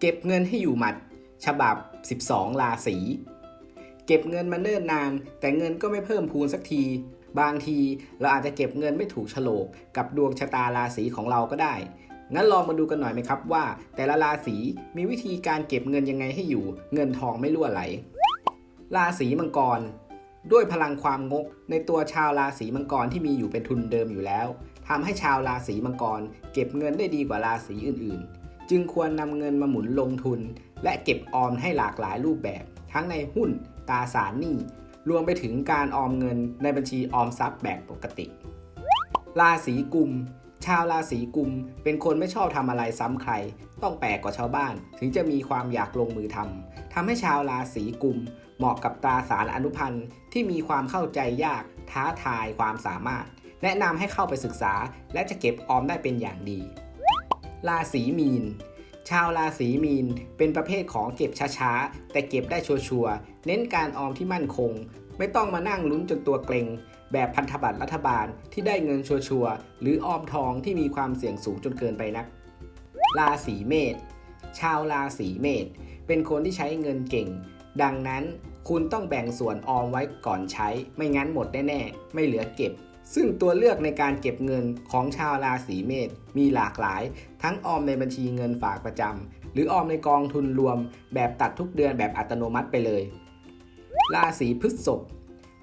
เก็บเงินให้อยู่หมัด ฉบับ 12 ราศี เก็บเงินมาเนิ่นนาน แต่เงินก็ไม่เพิ่มพูนสักที บางทีเราอาจจะเก็บเงินไม่ถูกโฉลกกับดวงชะตาราศีของเราก็ได้ งั้นลองมาดูกันหน่อยไหมครับว่า แต่ละราศีมีวิธีการเก็บเงินยังไงให้อยู่ เงินทองไม่รั่วไหล ราศีมังกร ด้วยพลังความงกในตัวชาวราศีมังกรที่มีอยู่เป็นทุนเดิมอยู่แล้วทำให้ชาวราศีมังกร เก็บเงินได้ดีกว่าราศีอื่นๆ จึงควรนำเงินมาหมุนลงทุน และเก็บออมให้หลากหลายรูปแบบ ทั้งในหุ้นตราสารหนี้รวมไปถึงการออมเงินในบัญชีออมทรัพย์แบบปกติ ราศีกุม ชาวราศีกุมเป็นคนไม่ชอบทำอะไรซ้ำใคร ต้องแปลกกว่าชาวบ้าน ถึงจะมีความอยากลงมือทำทำให้ชาวราศีกุม เหมาะกับตราสารอนุพันธ์ที่มีความเข้าใจยาก ท้าทายความสามารถ แนะนำให้เข้าไปศึกษา และจะเก็บออมได้เป็นอย่างดี ราศีมีน ชาวราศีมีน เป็นประเภทของเก็บช้าๆ แต่เก็บได้ชัวร์ๆเน้นการออมที่มั่นคง ไม่ต้องมานั่งลุ้นจนตัวเกรงแบบพันธบัตรรัฐบาลที่ได้เงินชัวร์ๆหรือออมทองที่มีความเสี่ยงสูงจนเกินไปนัก ราศีเมษ ชาวราศีเมษ เป็นคนที่ใช้เงินเก่ง ดังนั้นคุณต้องแบ่งส่วนออมไว้ก่อนใช้ ไม่งั้นหมดแน่ๆ ไม่เหลือเก็บ ซึ่งตัวเลือกในการเก็บเงินของชาวราศีเมษมีหลากหลาย ทั้งออมในบัญชีเงินฝากประจำหรือออมในกองทุนรวม แบบตัดทุกเดือนแบบอัตโนมัติไปเลย ราศีพฤษภ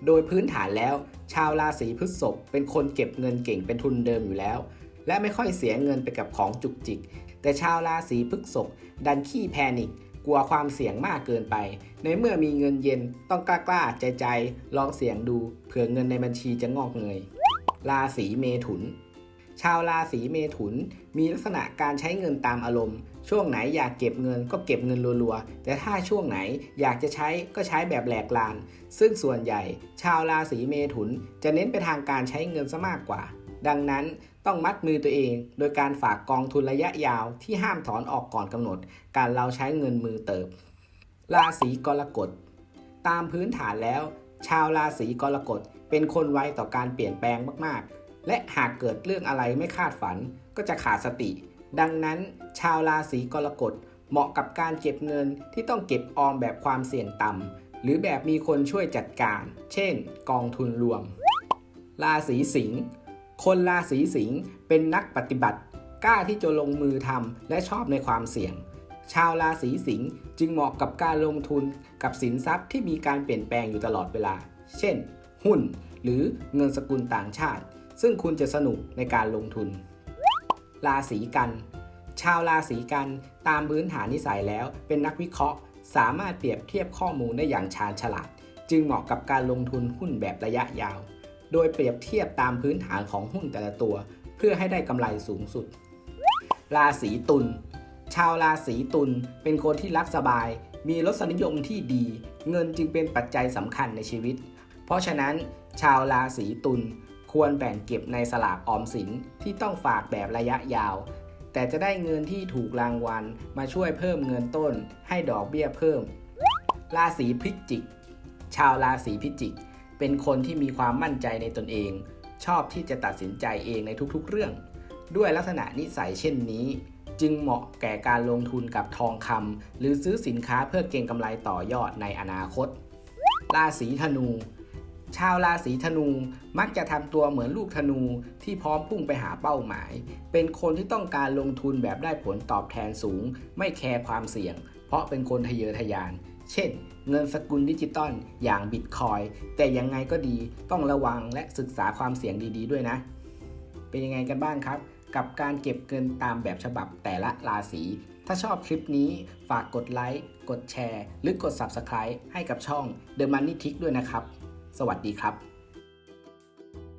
โดยพื้นฐานแล้ว ชาวราศีพฤษภเป็นคนเก็บเงินเก่งเป็นทุนเดิมอยู่แล้ว และไม่ค่อยเสียเงินไปกับของจุกจิก แต่ชาวราศีพฤษภดันขี้แพนิคกลัวความเสี่ยงมากเกินไป ในเมื่อมีเงินเย็นต้องกล้าๆ ใจใจๆลองเสี่ยงดู เผื่อเงินในบัญชีจะงอกเงย ราศีเมถุน ชาวราศีเมถุน มีลักษณะการใช้เงินตามอารมณ์ ช่วงไหนอยากเก็บเงินก็เก็บเงินรัวๆ แต่ถ้าช่วงไหนอยากจะใช้ก็ใช้แบบแหลกลาน ซึ่งส่วนใหญ่ ชาวราศีเมถุนจะเน้นไปทางการใช้เงินซะมากกว่า ดังนั้นต้องมัดมือตัวเองโดยการฝากกองทุนระยะยาวที่ห้ามถอนออกก่อนกำหนด การเราใช้เงินมือเติบ ราศีกรกฎตามพื้นฐานแล้ว ชาวราศีกรกฎเป็นคนไวต่อการเปลี่ยนแปลงมากๆ และหากเกิดเรื่องอะไรไม่คาดฝันก็จะขาดสติ ดังนั้น ชาวราศีกรกฎเหมาะกับการเก็บเงินที่ต้องเก็บออมแบบความเสี่ยงต่ำหรือแบบมีคนช่วยจัดการ เช่น กองทุนรวม ราศีสิงห์คนราศีสิงห์เป็นนักปฏิบัติ กล้าที่จะลงมือทำและชอบในความเสี่ยง ชาวราศีสิงห์จึงเหมาะกับการลงทุนกับสินทรัพย์ที่มีการเปลี่ยนแปลงอยู่ตลอดเวลา เช่น หุ้น หรือเงินสกุลต่างชาติ ซึ่งคุณจะสนุกในการลงทุน ราศีกัน ชาวราศีกันตามพื้นฐานนิสัยแล้วเป็นนักวิเคราะห์ สามารถเปรียบเทียบข้อมูลได้อย่างชาญฉลาด จึงเหมาะกับการลงทุนหุ้นแบบระยะยาว โดยเปรียบเทียบตามพื้นฐานของหุ้นแต่ละตัว เพื่อให้ได้กำไรสูงสุด ราศีตุล ชาวราศีตุลเป็นคนที่รักสบาย มีรสนิยมที่ดี เงินจึงเป็นปัจจัยสำคัญในชีวิต เพราะฉะนั้นชาวราศีตุลควรแบ่งเก็บในสลากออมสินที่ต้องฝากแบบระยะยาว แต่จะได้เงินที่ถูกรางวัลมาช่วยเพิ่มเงินต้น ให้ดอกเบี้ยเพิ่ม ราศีพิจิก ชาวราศีพิจิก เป็นคนที่มีความมั่นใจในตนเอง ชอบที่จะตัดสินใจเองในทุกๆเรื่อง ด้วยลักษณะนิสัยเช่นนี้ จึงเหมาะแก่การลงทุนกับทองคำหรือซื้อสินค้าเพื่อเก็งกำไรต่อยอดในอนาคต ราศีธนู ชาวราศีธนูมักจะทำตัวเหมือนลูกธนูที่พร้อมพุ่งไปหาเป้าหมาย เป็นคนที่ต้องการลงทุนแบบได้ผลตอบแทนสูง ไม่แคร์ความเสี่ยง เพราะเป็นคนทะเยอทะยาน เช่น เงินสกุลดิจิตอลอย่างบิตคอยแต่ยังไงก็ดีต้องระวังและศึกษาความเสี่ยงดี ๆ ด้วยนะ เป็นยังไงกันบ้างครับ กับการเก็บเงินตามแบบฉบับแต่ละราศีถ้าชอบคลิปนี้ฝากกดไลค์ กดแชร์ หรือกด Subscribe ให้กับช่อง The Money Tick ด้วยนะครับ สวัสดีครับ